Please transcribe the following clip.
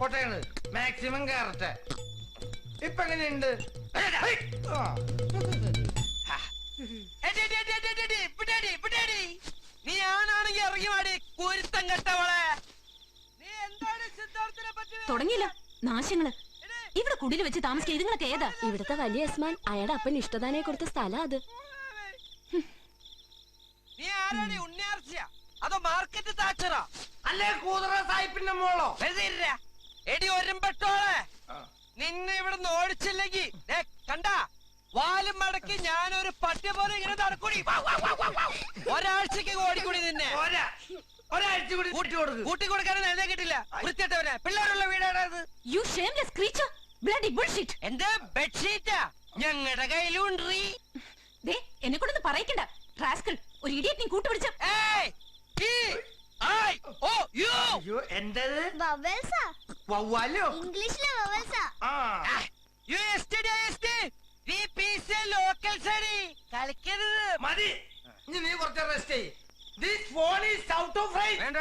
പൊട്ടയാണ്. Maximum കയറട്ടെ. ഇപ്പൊ എങ്ങനെയുണ്ട്. നീ ആണാണെങ്കി ഇറങ്ങി വാടി കുരുത്തം കെട്ടവളെ നീ എന്താണ് സിദ്ധാർത്ഥിനെ പറ്റി തുടങ്ങിയില്ല നാശങ്ങൾ. ഇവിടെ കുടിൽ വെച്ച് താമസിക്കുക ഇതുങ്ങളൊക്കെ ഏതാ? ഇവിടുത്തെ വലിയ യസ്മാൻ അയാളുടെ അപ്പൻ ഇഷ്ടദാനെ കൊടുത്ത സ്ഥലം അത്. നീ ആരാടി? ഉണ്ണിയാർച്ചയാ? അതോ മാർക്കറ്റ് താച്ചറാ അല്ലേ കൂതറ സായിപ്പിന്റെ മോളോ? ഇരുടാ. എടി ഒരുമ്പട്ടോളെ. നിന്നെ ഇവിടുന്ന് ഓടിച്ചില്ലെങ്കി കണ്ട കണ്ടാ? വാലും മടക്കി ഞാനൊരു പട്ടി പോലെ ഇങ്ങനെ നടക്കൂടി. വാ, വാ, വാ, വാ, വാ. ഒരാഴ്ചക്ക് ഓടിക്കൂടി നിന്നെ. ഒരാ ഒരാഴ്ച കൂടി കൂട്ടി കൊടുക്കും കൂട്ടി എന്നെ കിട്ടില്ല വൃത്തിയിട്ടവനെ പിള്ളേരുള്ള വീടാണത്. അത് you shameless creature bloody bullshit എന്റെ ബെഡ്ഷീറ്റാ? ഞങ്ങളുടെ കയ്യിലും ദേ എന്നെ കൊണ്ടൊന്ന് പറയിക്കണ്ട. റാസ്കൽ ഒരു ഇഡിയറ്റ് നീ കൂട്ടുപിടിച്ച അയ്യോ എന്തത്? വവൽസാ വവ്വാലോ? ഇംഗ്ലീഷിലെ വവൽസാ ആ. U S T S T V P C local സരി കളിക്കരുത്. മതി. ഇനി നീ കുറച്ച് റെസ്റ്റ് ചെയ്യ്. This phone is out of range വേണ്ട.